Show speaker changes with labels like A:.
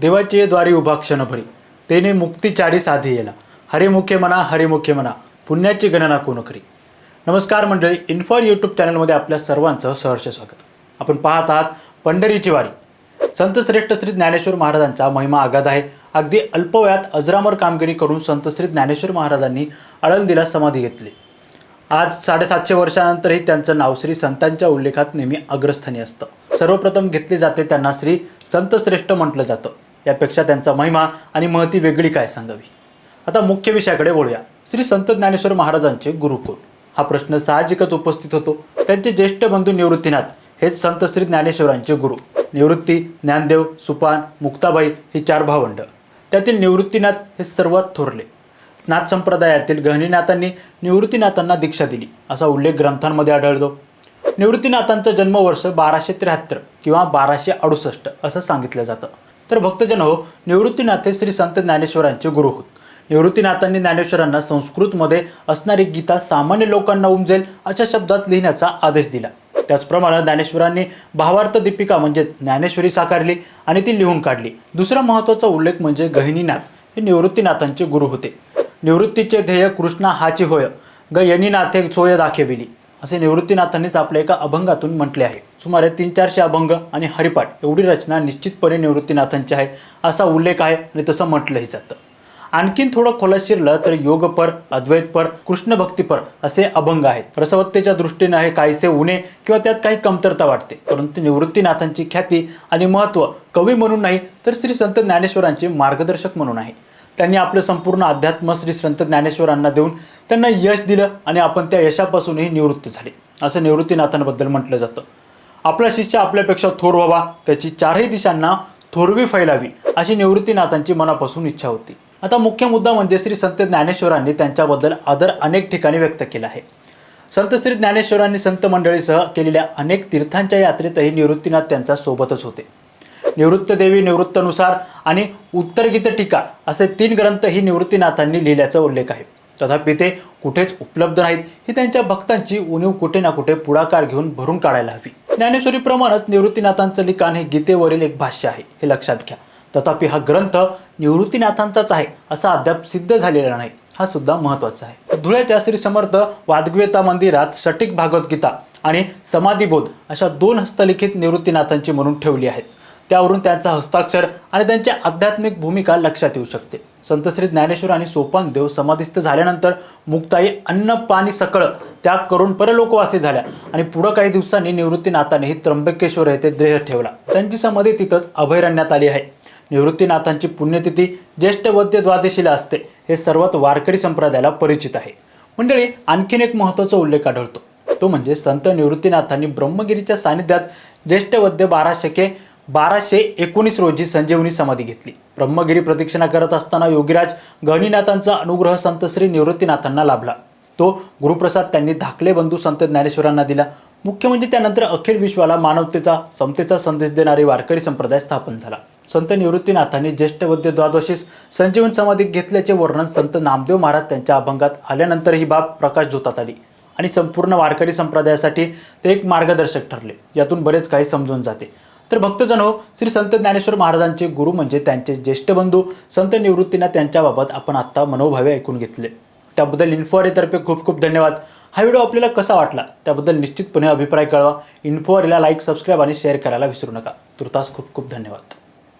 A: देवाची द्वारी उभा क्षणभरी तेने मुक्तीचारी साधी येला हरिमुखे म्हणा हरिमुखे म्हणा पुण्याची गणना कोण करी नमस्कार मंडळी इन्फॉर यूट्यूब चॅनलमध्ये आपल्या सर्वांचं सहर्ष स्वागत आपण पाहत आहात पंढरीची वारी संत श्रेष्ठ श्री ज्ञानेश्वर महाराजांचा महिमा आघात आहे अगदी अल्पवयात अजरामर कामगिरी करून संत श्री ज्ञानेश्वर महाराजांनी आळंदीला समाधी घेतली आज साडेसातशे वर्षानंतरही त्यांचं नाव श्री संतांच्या उल्लेखात नेहमी अग्रस्थानी असतं सर्वप्रथम घेतले जाते त्यांना श्री संतश्रेष्ठ म्हटलं जातं यापेक्षा त्यांचा महिमा आणि महती वेगळी काय सांगावी आता मुख्य विषयाकडे बोलूया श्री संत ज्ञानेश्वर महाराजांचे गुरुकुल हा प्रश्न साहजिकच उपस्थित होतो त्यांचे ज्येष्ठ बंधू निवृत्तीनाथ हेच संत श्री ज्ञानेश्वरांचे गुरु निवृत्ती ज्ञानदेव सुपान मुक्ताबाई ही चार भावंड त्यातील निवृत्तीनाथ हे सर्वात थोरले नाथ संप्रदायातील गहनीनाथांनी निवृत्तीनाथांना दीक्षा दिली असा उल्लेख ग्रंथांमध्ये आढळतो निवृत्तीनाथांचं जन्मवर्ष बाराशे त्र्याहत्तर किंवा बाराशे अडुसष्ट असं सांगितलं जातं तर भक्तजन हो निवृत्तीनाथ हे श्री संत ज्ञानेश्वरांचे गुरु होत निवृत्तीनाथांनी ज्ञानेश्वरांना संस्कृतमध्ये असणारी गीता सामान्य लोकांना उमजेल अशा शब्दात लिहिण्याचा आदेश दिला त्याचप्रमाणे ज्ञानेश्वरांनी भावार्थ दीपिका म्हणजे ज्ञानेश्वरी साकारली आणि ती लिहून काढली दुसरा महत्त्वाचा उल्लेख म्हणजे गहिनीनाथ हे निवृत्तीनाथांचे गुरु होते निवृत्तीचे ध्येय कृष्णा हाची होय गयनीनाथे हे सोय दाखविली असे निवृत्तीनाथांनीच आपल्या एका अभंगातून म्हटले आहे सुमारे तीन चारशे अभंग आणि हरिपाठ एवढी रचना निश्चितपणे निवृत्तीनाथांची आहे असा उल्लेख आहे आणि तसं म्हटलंही जातं आणखीन थोडं खोलात शिरलं तर योगपर अद्वैतपर कृष्ण असे अभंग आहेत रसवत्तेच्या दृष्टीने हे काहीसे उणे किंवा त्यात काही कमतरता वाटते परंतु निवृत्तीनाथांची ख्याती आणि महत्त्व कवी म्हणून नाही तर श्री संत ज्ञानेश्वरांचे मार्गदर्शक म्हणून आहे त्यांनी आपलं संपूर्ण अध्यात्म श्री संत ज्ञानेश्वरांना देऊन त्यांना यश दिलं आणि आपण त्या यशापासूनही निवृत्त झाले असं निवृत्तीनाथांबद्दल म्हटलं जातं आपला शिष्य आपल्यापेक्षा थोर व्हावा त्याची चारही दिशांना थोरवी फैलावी अशी निवृत्तीनाथांची मनापासून इच्छा होती आता मुख्य मुद्दा म्हणजे श्री संत ज्ञानेश्वरांनी त्यांच्याबद्दल आदर अनेक ठिकाणी व्यक्त केला आहे संत श्री ज्ञानेश्वरांनी संत मंडळीसह केलेल्या अनेक तीर्थांच्या यात्रेतही निवृत्तीनाथ त्यांच्या सोबतच होते निवृत्त देवी निवृत्तनुसार आणि उत्तरगीत टीका असे तीन ग्रंथ ही निवृत्तीनाथांनी लिहिल्याचा उल्लेख आहे तथापि ते कुठेच उपलब्ध नाहीत ही त्यांच्या भक्तांची उणीव कुठे ना कुठे पुढाकार घेऊन भरून काढायला हवी ज्ञानेश्वरी प्रमाणात निवृत्तीनाथांचं लिखाण हे गीतेवरील एक भाष्य आहे हे लक्षात घ्या तथापि हा ग्रंथ निवृत्तीनाथांचाच आहे असा अद्याप सिद्ध झालेला नाही हा सुद्धा महत्त्वाचा आहे धुळ्याच्या श्री समर्थ वादग्वेता मंदिरात सटीक भागवत गीता आणि समाधीबोध अशा दोन हस्तलिखित निवृत्तीनाथांची म्हणून ठेवली आहेत त्यावरून त्यांचा हस्ताक्षर आणि त्यांची आध्यात्मिक भूमिका लक्षात येऊ शकते संत श्री ज्ञानेश्वर आणि सोपान देव समाधिस्थ झाल्यानंतर मुक्ताई अन्न पाणी सकळ त्याग करून परलोकवासी झाल्या आणि पुढं काही दिवसांनी निवृत्तीनाथानेही त्र्यंबकेश्वर येथे देह ठेवला त्यांची समाधी तिथंच अभयरण्यात आली आहे निवृत्तीनाथांची पुण्यतिथी ज्येष्ठ वद्य द्वादशीला असते हे सर्वात वारकरी संप्रदायाला परिचित आहे मंडळी आणखीन एक महत्त्वाचा उल्लेख आढळतो तो म्हणजे संत निवृत्तीनाथांनी ब्रह्मगिरीच्या सानिध्यात ज्येष्ठ वद्य बारा शके बाराशे एकोणीस रोजी संजीवनी समाधी घेतली ब्रह्मगिरी प्रदक्षिणा करत असताना योगीराज गहनीनाथांचा अनुग्रह संत श्री निवृत्तीनाथांना लाभला तो गुरुप्रसाद त्यांनी धाकले बंधू संत ज्ञानेश्वरांना दिला मुख्य म्हणजे त्यानंतर अखिल विश्वाला मानवतेचा समतेचा संदेश देणारे वारकरी संप्रदाय स्थापन झाला संत निवृत्तीनाथांनी ज्येष्ठ वद्य द्वादशीस संजीवन समाधी घेतल्याचे वर्णन संत नामदेव महाराज त्यांच्या अभंगात आल्यानंतर ही बाब प्रकाश जोतात आली आणि संपूर्ण वारकरी संप्रदायासाठी ते एक मार्गदर्शक ठरले यातून बरेच काही समजून जाते तर भक्तजन श्री संत ज्ञानेश्वर महाराजांचे गुरु म्हणजे त्यांचे ज्येष्ठ बंधू संत निवृत्तींना त्यांच्याबाबत आपण आत्ता मनोभावे ऐकून घेतले त्याबद्दल तर्फे खूप खूप धन्यवाद हा व्हिडिओ आपल्याला कसा वाटला त्याबद्दल निश्चितपणे अभिप्राय कळवा इन्फोआरेला लाईक सबस्क्राईब आणि शेअर करायला विसरू नका तुर्तास खूप खूप धन्यवाद